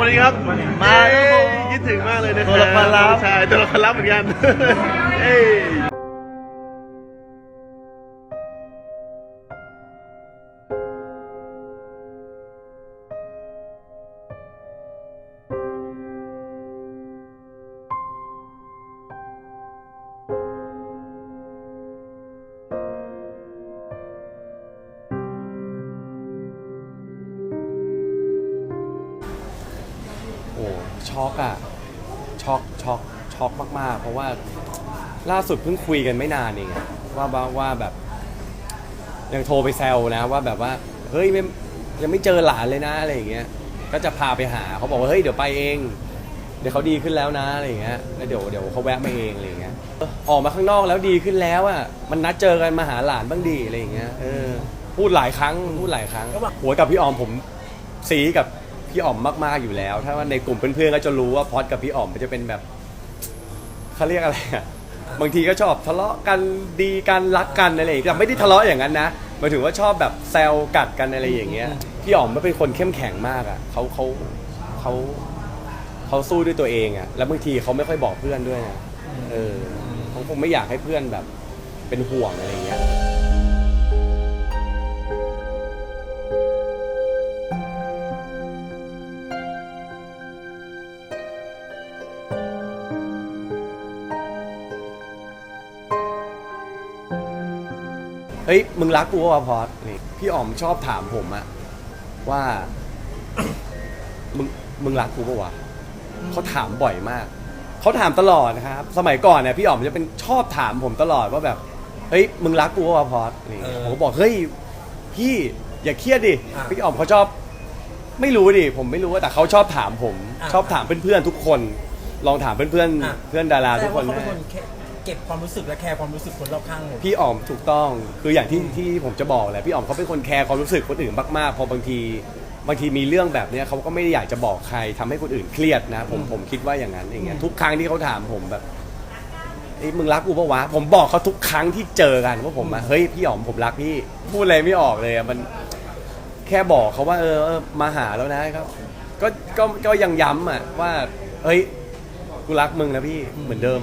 วันนี้ครับ มาครับผมคิดถึงมากเลยนะครัตัวละครลับ ใช่ ตัวละครลับเหมือนกัน เอ้ย ช็อกอะช็อกช็อกช็อกมากๆ เพราะว่าล่าสุดเพิ่งคุยกันไม่นานเองอะว่าว่าว่าแบบยังโทรไปแซวนะว่าแบบว่าเฮ้ยไม่ยังไม่เจอหลานเลยนะอะไรอย่างเงี้ยก็จะพาไปหาเขาบอกว่าเฮ้ยเดี๋ยวไปเอง เดี๋ยวเขาดีขึ้นแล้วนะอะไรอย่างเงี้ยแล้วเดี๋ยวเดี๋ยวเขาแวะมาเองอะไรอย่างเงี้ยเออออกมาข้างนอกแล้วดีขึ้นแล้วอะมันนัดเจอกันมาหาหลานบ้างดีอะไรอย่างเงี้ยเออพูดหลายครั้งพูดหลายครั้งหัวกับพี่ออมผมสีกับ พี่อ๋อมมากๆอยู่แล้ว ถ้าว่าในกลุ่มเพื่อนๆก็จะรู้ว่าพอดกับพี่อ๋อมมันจะเป็นแบบเขาเรียกอะไรอะบางทีก็ชอบทะเลาะกันดีกันรักกันอะไรอย่างเงี้ยแต่ไม่ได้ทะเลาะอย่างนั้นนะหมายถึงว่าชอบแบบแซวกัดกันอะไรอย่างเงี้ยพี่อ๋อมมันเป็นคนเข้มแข็งมากอะเขาเขาเขาเขาสู้ด้วยตัวเองอะแล้วบางทีเขาไม่ค่อยบอกเพื่อนด้วยนะเออเขาคงไม่อยากให้เพื่อนแบบเป็นห่วงอะไรอย่างเงี้ย ฮ้ยมึงรักกูวะพอดนี่พี่อ๋อมชอบถามผมอะว่า มึงมึงรักกูปะวะเขาถามบ่อยมากเขาถามตลอดนะครับ สมัยก่อนเนี่ยพี่อ๋อมจะเป็นชอบถามผมตลอดว่าแบบเฮ้ยมึงรักกูปะวะพอดนี่เออ ผมก็บอกเฮ้ยพี่อย่าเครียดดิอะพี่อ๋อมเขาชอบ ไม่รู้ดิผมไม่รู้ว่าแต่เขาชอบถามผม อะชอบถามเพื่อนๆทุกคน ลองถามเพื่อนอะ ๆเพื่อนดาราแสดทุกงคว่านเขาเป็นได้คน เก็บความรู้สึกและแคร์ความรู้สึกคนรอบข้างหมดพี่อ๋อมถูกต้องคืออย่างที่ที่ผมจะบอกแหละพี่อ๋อมเขาเป็นคนแคร์ความรู้สึกคนอื่นมากๆพอบางทีบางทีมีเรื่องแบบเนี้ยเขาก็ไม่ได้อยากจะบอกใครทำให้คนอื่นเครียดนะ ผมผมคิดว่าอย่างนั้นอย่างเงี้ยทุกครั้งที่เขาถามผมแบบเอ้ยมึงรักกูปะวะผมบอกเขาทุกครั้งที่เจอกันว่าผมอะเฮ้ยพี่อ๋อมผมรักพี่พูดอะไรไม่ออกเลยอะมัน แค่บอกเขาว่าเออเออมาหาแล้วนะครับ ก็ก็ก็ยังย้ำอะว่า เฮ้ยกูรักมึงนะพี่เหมือนเดิม